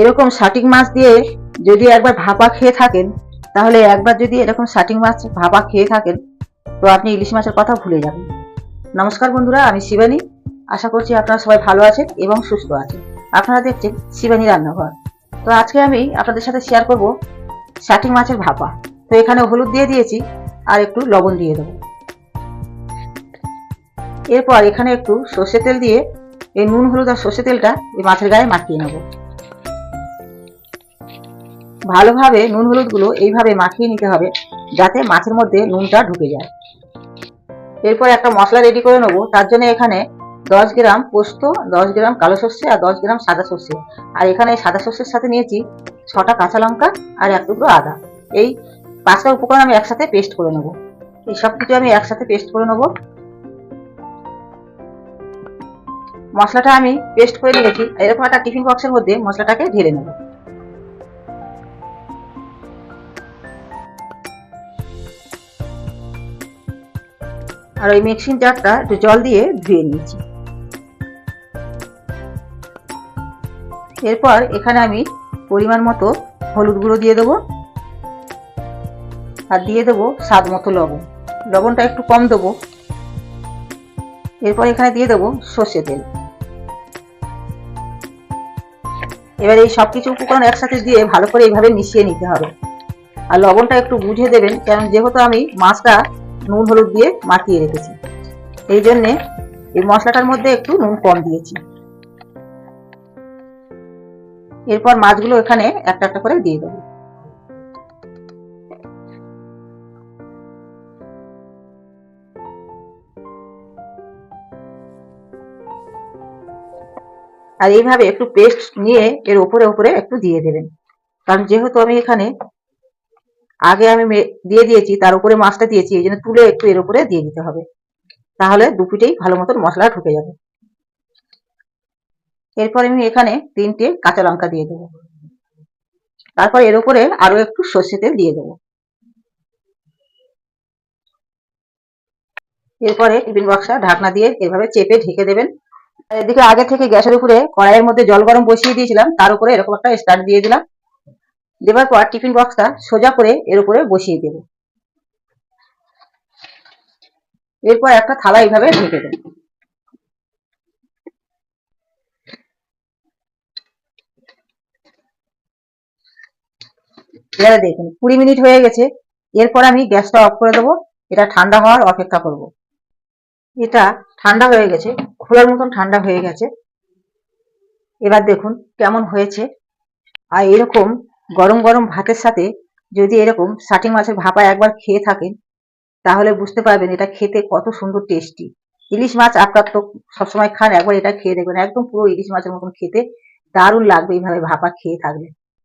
এরকম শাটিং মাছ দিয়ে যদি একবার ভাপা খেয়ে থাকেন, তাহলে একবার যদি এরকম শাটিং মাছ ভাপা খেয়ে থাকেন, তো আপনি ইলিশ মাছের কথা ভুলে যাবেন। নমস্কার বন্ধুরা, আমি শিবানী। আশা করছি আপনারা সবাই ভালো আছেন এবং সুস্থ আছেন। আপনারা দেখছেন শিবানী রান্নাঘর। তো আজকে আমি আপনাদের সাথে শেয়ার করব শাটিং মাছের ভাপা। তো এখানে হলুদ দিয়ে দিয়েছি, আর একটু লবণ দিয়ে দেবো। এরপর এখানে একটু সর্ষে তেল দিয়ে এই নুন, হলুদ আর সর্ষে তেলটা এই মাছের গায়ে মাখিয়ে নেব। ভালোভাবে নুন হলুদগুলো এইভাবে মাখিয়ে নিতে হবে, যাতে মাছের মধ্যে নুনটা ঢুকে যায়। এরপর একটা মশলা রেডি করে নেব। তার জন্য এখানে দশ গ্রাম পোস্ত, দশ গ্রাম কালো সর্ষে আর দশ গ্রাম সাদা সর্ষে। আর এখানে সাদা সর্ষের সাথে নিয়েছি ছটা কাঁচা লঙ্কা আর এক টুকরো আদা। এই পাঁচটা উপকরণ আমি একসাথে পেস্ট করে নেব। এই সব কিছু আমি একসাথে পেস্ট করে নেব। মশলাটা আমি পেস্ট করে নিয়েছি। এরকম একটা টিফিন বক্সের মধ্যে মশলাটাকে ঢেলে নেব। আর ওই মিক্সিং জারটা একটু জল দিয়ে ধুয়ে নিয়েছি। এরপর এখানে আমি পরিমাণ মতো হলুদ গুঁড়ো দিয়ে দেবো আর দিয়ে দেবো স্বাদ মতো লবণ। লবণটা একটু কম দেবো। এরপর এখানে দিয়ে দেবো সর্ষে তেল। এবার এই সব কিছু উপকরণ একসাথে দিয়ে ভালো করে এইভাবে মিশিয়ে নিতে হবে। আর লবণটা একটু বুঝে দেবেন, কারণ যেহেতু আমি মাছটা নুন হলুদ দিয়ে মাখিয়ে রেখেছি। এই জন্যে এই মশলাটার মধ্যে একটু নুন কম দিয়েছি। এরপর মাছগুলো এখানে একটা একটা করে দিয়ে দেবো। আর এইভাবে একটু পেস্ট নিয়ে এর উপরে উপরে একটু দিয়ে দেবেন। কারণ যেহেতু আমি এখানে আগে আমি দিয়ে দিয়েছি, তার উপরে মাছটা দিয়েছি, এই জন্য তুলে একটু এর উপরে দিয়ে দিতে হবে। তাহলে দুপিটেই ভালো মতন মশলা ঢুকে যাবে। এরপর আমি এখানে তিনটে কাঁচা লঙ্কা দিয়ে দেবো। তারপর এর উপরে আরও একটু সর্ষে তেল দিয়ে দেবো। এরপরে টিফিন বক্সটা ঢাকনা দিয়ে এভাবে চেপে ঢেকে দেবেন। এদিকে আগে থেকে গ্যাসের উপরে কড়াইয়ের মধ্যে জল গরম বসিয়ে দিয়েছিলাম, তার উপরে এরকম একটা স্টার্ট দিয়ে দিলাম। দেওয়ার পর টিফিন বক্সটা সোজা করে এর উপরে বসিয়ে দেব। এরপর একটা থালা এইভাবে ঢেকে দেব। এবারে দেখুন, কুড়ি মিনিট হয়ে গেছে। এরপর আমি গ্যাসটা অফ করে দেবো। এটা ঠান্ডা হওয়ার অপেক্ষা করব। এটা ঠান্ডা হয়ে গেছে খোলার মতন ঠান্ডা হয়ে গেছে। এবার দেখুন কেমন হয়েছে। আর এরকম গরম গরম ভাতের সাথে যদি এরকম সাটি মাছের ভাপা একবার খেয়ে থাকেন, তাহলে বুঝতে পারবেন এটা খেতে কত সুন্দর টেস্টি ইলিশ মাছ আপনার তো সবসময় খান, একবার এটা খেয়ে দেখবেন, একদম পুরো ইলিশ মাছের মতন খেতে দারুণ লাগবে এইভাবে ভাপা খেয়ে থাকলে।